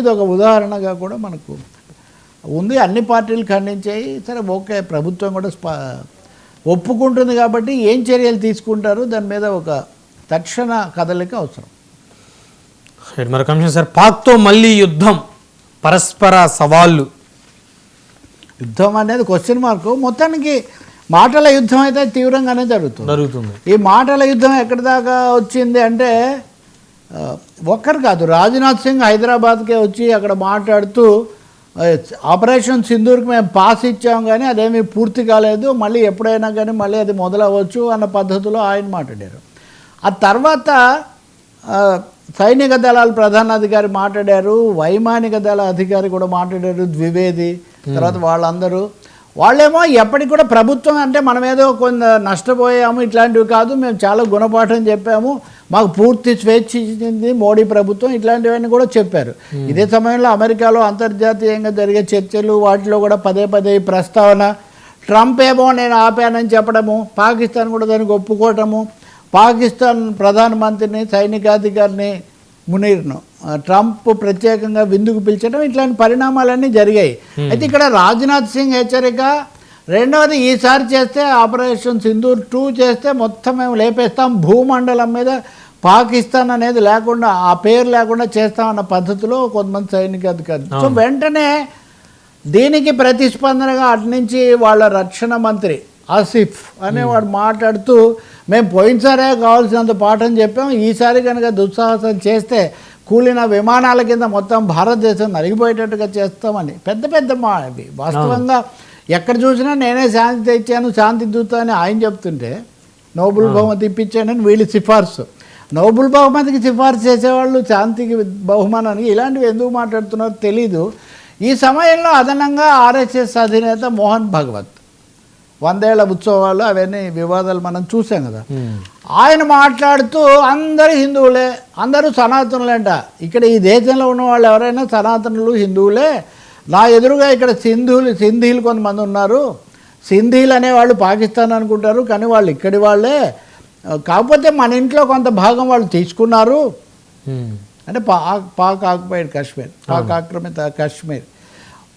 ఇది ఒక ఉదాహరణగా కూడా మనకు ఉంది. అన్ని పార్టీలు ఖండించాయి. సరే ఓకే ప్రభుత్వం కూడా స్పా ఒప్పుకుంటుంది కాబట్టి ఏం చర్యలు తీసుకుంటారు? దాని మీద ఒక తక్షణ కదలిక అవసరం. రైట్ మరి కమిషన్ సార్. పాక్తో మళ్ళీ యుద్ధం. పరస్పర సవాళ్ళు. యుద్ధం అనేది క్వశ్చన్ మార్కు మొత్తానికి మాటల యుద్ధం అయితే తీవ్రంగానే జరుగుతుంది. జరుగుతుంది. ఈ మాటల యుద్ధం ఎక్కడి దాకా వచ్చింది అంటే ఒక్కరు కాదు రాజ్నాథ్ సింగ్ హైదరాబాద్కే వచ్చి అక్కడ మాట్లాడుతూ ఆపరేషన్ సింధూర్కి మేము పాస్ ఇచ్చాం కానీ అదేమీ పూర్తి కాలేదు మళ్ళీ ఎప్పుడైనా కానీ మళ్ళీ అది మొదలవ్వచ్చు అన్న పద్ధతిలో ఆయన మాట్లాడారు. ఆ తర్వాత సైనిక దళాల ప్రధానాధికారి మాట్లాడారు వైమానిక దళ అధికారి కూడా మాట్లాడారు ద్వివేది తర్వాత వాళ్ళందరూ వాళ్ళేమో ఎప్పటికి కూడా ప్రభుత్వం అంటే మనం ఏదో కొంత నష్టపోయాము ఇట్లాంటివి కాదు మేము చాలా గుణపాఠం చెప్పాము మాకు పూర్తి స్వేచ్ఛ ఇచ్చింది మోడీ ప్రభుత్వం ఇట్లాంటివన్నీ కూడా చెప్పారు. ఇదే సమయంలో అమెరికాలో అంతర్జాతీయంగా జరిగే చర్చలు వాటిలో కూడా పదే పదే ప్రస్తావన ట్రంప్ ఏమో నేను ఆపానని చెప్పడము పాకిస్తాన్ కూడా దానికి ఒప్పుకోవటము పాకిస్తాన్ ప్రధానమంత్రిని సైనికాధికారిని మునీర్ను. ట్రంప్ ప్రత్యేకంగా విందుకు పిలిచడం ఇట్లాంటి పరిణామాలన్నీ జరిగాయి. అయితే ఇక్కడ రాజ్నాథ్ సింగ్ హెచ్చరిక రెండవది ఈసారి చేస్తే ఆపరేషన్ సింధూర్ టూ చేస్తే మొత్తం మేము లేపేస్తాం భూమండలం మీద పాకిస్తాన్ అనేది లేకుండా ఆ పేరు లేకుండా చేస్తామన్న పద్ధతిలో కొంతమంది సైనిక అధికారులు. సో వెంటనే దీనికి ప్రతిస్పందనగా అటు నుంచి వాళ్ళ రక్షణ మంత్రి ఆసిఫ్ అనేవాడు మాట్లాడుతూ మేము పోయినసారే కావాల్సినంత పాఠం చెప్పాం ఈసారి కనుక దుస్సాహసం చేస్తే కూలిన విమానాల కింద మొత్తం భారతదేశం నలిగిపోయేటట్టుగా చేస్తామని. పెద్ద పెద్ద మా ఇవి వాస్తవంగా ఎక్కడ చూసినా నేనే శాంతి తెచ్చాను శాంతి దూత అని ఆయన చెప్తుంటే నోబుల్ బహుమతి ఇప్పించానని వీళ్ళు సిఫార్సు. నోబుల్ బహుమతికి సిఫార్సు చేసేవాళ్ళు శాంతికి బహుమానానికి ఇలాంటివి ఎందుకు మాట్లాడుతున్నారో తెలీదు. ఈ సమయంలో అదనంగా ఆర్ఎస్ఎస్ అధినేత మోహన్ భగవత్. వందేళ్ళ ఉత్సవాలు అవన్నీ వివాదాలు మనం చూసాం కదా. ఆయన మాట్లాడుతూ అందరూ హిందువులే అందరూ సనాతనులేంట. ఇక్కడ ఈ దేశంలో ఉన్న వాళ్ళు ఎవరైనా సనాతనులు హిందువులే? నా ఎదురుగా ఇక్కడ సింధువులు సింధీలు కొంతమంది ఉన్నారు. సింధీలు అనేవాళ్ళు పాకిస్తాన్ అనుకుంటారు కానీ వాళ్ళు ఇక్కడి వాళ్ళే. కాకపోతే మన ఇంట్లో కొంత భాగం వాళ్ళు తీసుకున్నారు. అంటే పాక్ పాక్ ఆక్యుపైడ్ కాశ్మీర్ పాక్ ఆక్రమిత కాశ్మీర్.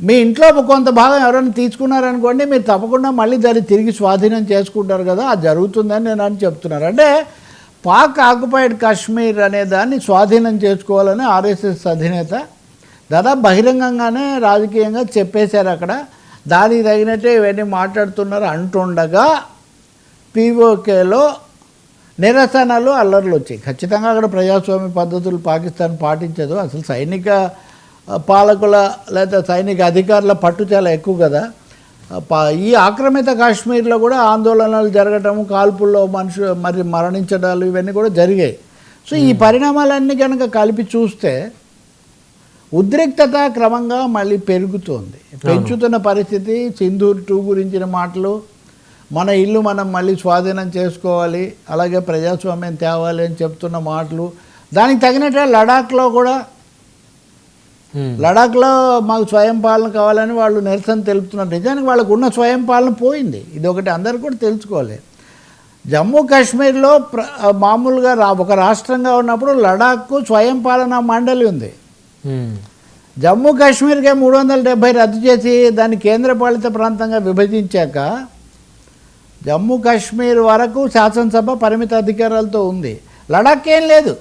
మీ ఇంట్లో కొంత భాగం ఎవరైనా తీసుకున్నారనుకోండి మీరు తప్పకుండా మళ్ళీ దాన్ని తిరిగి స్వాధీనం చేసుకుంటారు కదా అది జరుగుతుందని నేను అని చెప్తున్నారు. అంటే పాక్ ఆక్యుపైడ్ కాశ్మీర్ అనే దాన్ని స్వాధీనం చేసుకోవాలని ఆర్ఎస్ఎస్ అధినేత దాదాపు బహిరంగంగానే రాజకీయంగా చెప్పేశారు అక్కడ. దానికి తగినట్టే ఇవన్నీ మాట్లాడుతున్నారు అంటుండగా పీఓకేలో నిరసనలు అల్లర్లు వచ్చాయి. ఖచ్చితంగా అక్కడ ప్రజాస్వామ్య పద్ధతులు పాకిస్తాన్ పాటించదు. అసలు సైనిక పాలకుల లేదా సైనిక అధికారుల పట్టు చాలా ఎక్కువ కదా. ఈ ఆక్రమిత కాశ్మీర్లో కూడా ఆందోళనలు జరగటము కాల్పుల్లో మనుషులు మరి మరణించడాలు ఇవన్నీ కూడా జరిగాయి. సో ఈ పరిణామాలన్నీ కనుక కలిపి చూస్తే ఉద్రిక్తత క్రమంగా మళ్ళీ పెరుగుతోంది. పెంచుతున్న పరిస్థితి సింధూర్ టూ గురించిన మాటలు మన ఇల్లు మనం మళ్ళీ స్వాధీనం చేసుకోవాలి అలాగే ప్రజాస్వామ్యం తేవాలి అని చెప్తున్న మాటలు దానికి తగినట్టే లడాఖ్లో కూడా. లడాఖ్లో మాకు స్వయం పాలన కావాలని వాళ్ళు నిరసన తెలుపుతున్నారు. నిజానికి వాళ్ళకు ఉన్న స్వయం పాలన పోయింది. ఇది ఒకటి అందరు కూడా తెలుసుకోవాలి. జమ్మూ కాశ్మీర్లో ప్ర మామూలుగా రా ఒక రాష్ట్రంగా ఉన్నప్పుడు లడాఖ్కు స్వయం పాలన మండలి ఉంది. ఉమ్. జమ్మూ కాశ్మీర్కే మూడు వందల డెబ్బై రద్దు చేసి దాన్ని కేంద్రపాలిత ప్రాంతంగా విభజించాక జమ్మూ కాశ్మీర్ వరకు శాసనసభ పరిమిత అధికారాలతో ఉంది. లడాక్ ఏం లేదు.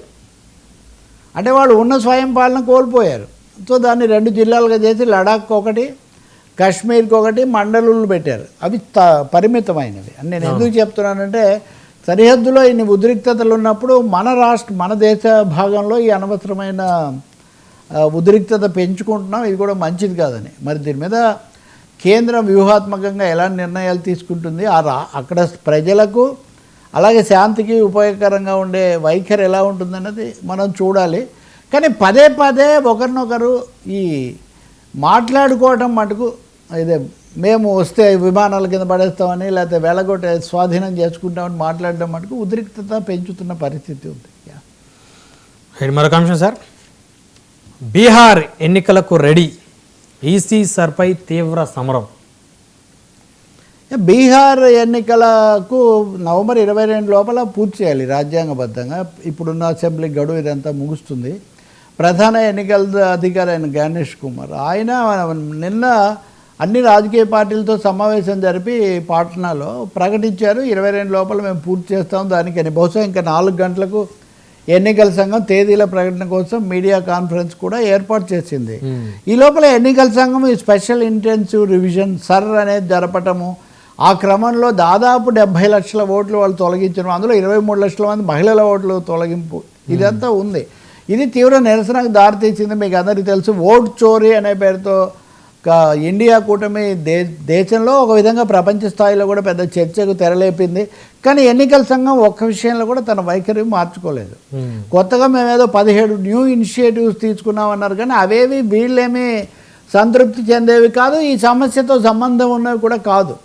అంటే వాళ్ళు ఉన్న స్వయం పాలన కోల్పోయారు. సో దాన్ని రెండు జిల్లాలుగా చేసి లడాక్ ఒకటి కాశ్మీర్కి ఒకటి మండలులు పెట్టారు. అవి త పరిమితమైనవి. అని నేను ఎందుకు చెప్తున్నానంటే సరిహద్దులో ఇన్ని ఉద్రిక్తతలు ఉన్నప్పుడు మన రాష్ట్ర మన దేశ భాగంలో ఈ అనవసరమైన ఉద్రిక్తత పెంచుకుంటున్నాం. ఇది కూడా మంచిది కాదని. మరి దీని మీద కేంద్రం వ్యూహాత్మకంగా ఎలాంటి నిర్ణయాలు తీసుకుంటుంది? ఆ రా అక్కడ ప్రజలకు అలాగే శాంతికి ఉపయోగకరంగా ఉండే వైఖరి ఎలా ఉంటుందన్నది మనం చూడాలి. కానీ పదే పదే ఒకరినొకరు ఈ మాట్లాడుకోవటం మటుకు ఇదే మేము వస్తే విమానాల కింద పడేస్తామని లేకపోతే వెళ్ళగొట్టే స్వాధీనం చేసుకుంటామని మాట్లాడడం మటుకు ఉద్రిక్తత పెంచుతున్న పరిస్థితి ఉంది. మరొక అంశం సార్. బీహార్ ఎన్నికలకు రెడీ. ఈసీ సర్పై తీవ్ర సమరం. బీహార్ ఎన్నికలకు నవంబర్ ఇరవై రెండు లోపల పూర్తి చేయాలి రాజ్యాంగబద్ధంగా. ఇప్పుడున్న అసెంబ్లీ గడువు ఇదంతా ముగుస్తుంది. ప్రధాన ఎన్నికల అధికారి అయిన గణేష్ కుమార్. ఆయన నిన్న అన్ని రాజకీయ పార్టీలతో సమావేశం జరిపి పాట్నాలో ప్రకటించారు. ఇరవై రెండు లోపల మేము పూర్తి చేస్తాం. దానికని బహుశా ఇంకా నాలుగు గంటలకు ఎన్నికల సంఘం తేదీల ప్రకటన కోసం మీడియా కాన్ఫరెన్స్ కూడా ఏర్పాటు చేసింది. ఈ లోపల ఎన్నికల సంఘం ఈ స్పెషల్ ఇంటెన్సివ్ రివిజన్ సర్ అనేది జరపటము ఆ క్రమంలో దాదాపు డెబ్బై లక్షల ఓట్లు వాళ్ళు తొలగించడం అందులో ఇరవై మూడు లక్షల మంది మహిళల ఓట్లు తొలగింపు ఇదంతా ఉంది. ఇది తీవ్ర నిరసనకు దారితీసింది మీకు అందరికీ తెలుసు. ఓట్ చోరీ అనే పేరుతో ఇండియా కూటమి దే దేశంలో ఒక విధంగా ప్రపంచ స్థాయిలో కూడా పెద్ద చర్చకు తెరలేపింది. కానీ ఎన్నికల సంఘం ఒక్క విషయంలో కూడా తన వైఖరి మార్చుకోలేదు. మ్మ్. కొత్తగా మేమేదో పదిహేడు న్యూ ఇనిషియేటివ్స్ తీసుకున్నామన్నారు కానీ అవేవి వీళ్ళేమీ సంతృప్తి చెందేవి కాదు ఈ సమస్యతో సంబంధం ఉన్నవి కూడా కాదు.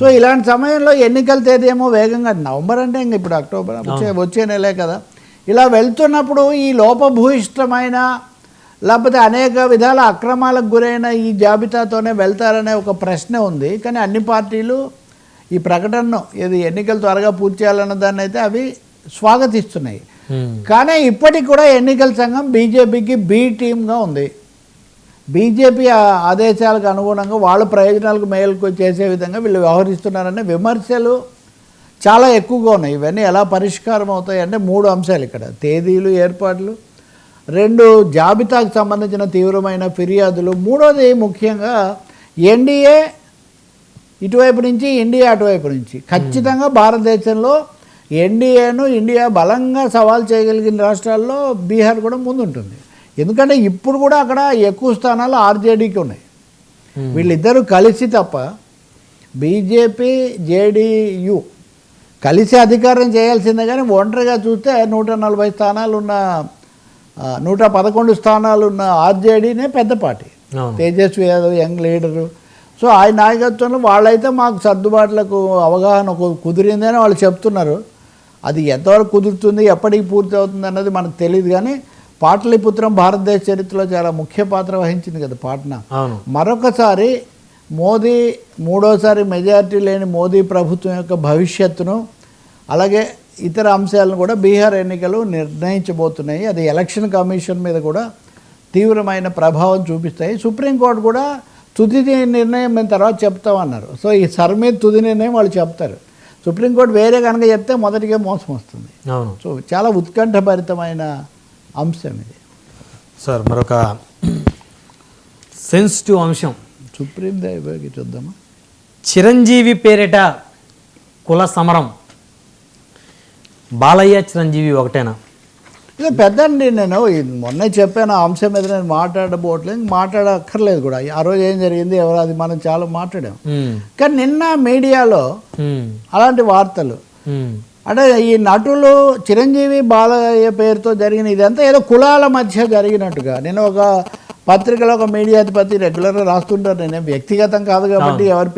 సో ఇలాంటి సమయంలో ఎన్నికల తేదీ ఏమో వేగంగా నవంబర్ అంటే ఇంక ఇప్పుడు అక్టోబర్ వచ్చే వచ్చే నెలే కదా. ఇలా వెళ్తున్నప్పుడు ఈ లోపభూయిష్టమైన లేకపోతే అనేక విధాల అక్రమాలకు గురైన ఈ జాబితాతోనే వెళ్తారనే ఒక ప్రశ్న ఉంది. కానీ అన్ని పార్టీలు ఈ ప్రకటనను ఇది ఎన్నికలు త్వరగా పూర్తి చేయాలన్న దాన్ని అయితే అవి స్వాగతిస్తున్నాయి. కానీ ఇప్పటికి కూడా ఎన్నికల సంఘం బీజేపీకి బి టీమ్గా ఉంది. బీజేపీ ఆదేశాలకు అనుగుణంగా వాళ్ళ ప్రయోజనాలకు మేలు చేసే విధంగా వీళ్ళు వ్యవహరిస్తున్నారనే విమర్శలు చాలా ఎక్కువగా ఉన్నాయి. ఇవన్నీ ఎలా పరిష్కారం అవుతాయి అంటే మూడు అంశాలు ఇక్కడ. తేదీలు ఏర్పాట్లు. రెండు జాబితాకు సంబంధించిన తీవ్రమైన ఫిర్యాదులు. మూడోది ముఖ్యంగా ఎన్డీఏ ఇటువైపు నుంచి ఇండియా అటువైపు నుంచి. ఖచ్చితంగా భారతదేశంలో ఎన్డీఏను ఇండియా బలంగా సవాల్ చేయగలిగిన రాష్ట్రాల్లో బీహార్ కూడా ముందుంటుంది. ఎందుకంటే ఇప్పుడు కూడా అక్కడ ఎక్కువ స్థానాలు ఆర్జేడీకి ఉన్నాయి. వీళ్ళిద్దరూ కలిసి తప్ప బీజేపీ జేడీయు కలిసి అధికారం చేయాల్సిందే కానీ ఒంటరిగా చూస్తే నూట నలభై స్థానాలు ఉన్న ఆ, నూట పదకొండు స్థానాలు ఉన్న ఆర్జేడీనే పెద్ద party. Tejashwi Yadav young leader. So ఆయన నాయకత్వంలో వాళ్ళైతే మాకు సర్దుబాట్లకు అవగాహన కుదిరిందని వాళ్ళు చెప్తున్నారు. అది ఎంతవరకు కుదురుతుంది ఎప్పటికి పూర్తి అవుతుంది అన్నది మనకు తెలియదు కానీ పాటలీపుత్రం భారతదేశ చరిత్రలో చాలా ముఖ్య పాత్ర వహించింది కదా పాట్నా. మరొకసారి మోదీ మూడోసారి మెజారిటీ లేని మోదీ ప్రభుత్వం యొక్క భవిష్యత్తును అలాగే ఇతర అంశాలను కూడా బీహార్ ఎన్నికలు నిర్ణయించబోతున్నాయి. అది ఎలక్షన్ కమిషన్ మీద కూడా తీవ్రమైన ప్రభావం చూపిస్తాయి. సుప్రీంకోర్టు కూడా తుది నిర్ణయం మేము తర్వాత చెప్తామన్నారు. సో ఈ సర్ మీద తుది నిర్ణయం వాళ్ళు చెప్తారు. సుప్రీంకోర్టు వేరే కనుక చెప్తే మొదటిగా మోసం వస్తుంది. అవును. సో చాలా ఉత్కంఠభరితమైన అంశం ఇది. సార్ మరొక సెన్సిటివ్ అంశం. సుప్రీం దైవకి చూద్దామా చిరంజీవి పేరిట కుల సమరం. బాలయ్య చిరంజీవి ఒకటేనా? ఇది పెద్దండి నేను మొన్నే చెప్పాను ఆ అంశం మీద నేను మాట్లాడబోట్లేదు మాట్లాడక్కర్లేదు కూడా. ఆ రోజు ఏం జరిగింది ఎవరు అది మనం చాలా మాట్లాడాం. కానీ నిన్న మీడియాలో. అలాంటి వార్తలు. అంటే ఈ నటులు చిరంజీవి బాలయ్య పేరుతో జరిగిన ఇదంతా ఏదో కులాల మధ్య జరిగినట్టుగా. నేను ఒక పత్రికలో ఒక మీడియా అధిపతి రెగ్యులర్గా రాస్తుంటారు. నేను వ్యక్తిగతం కాదు కాబట్టి ఎవరి పేరు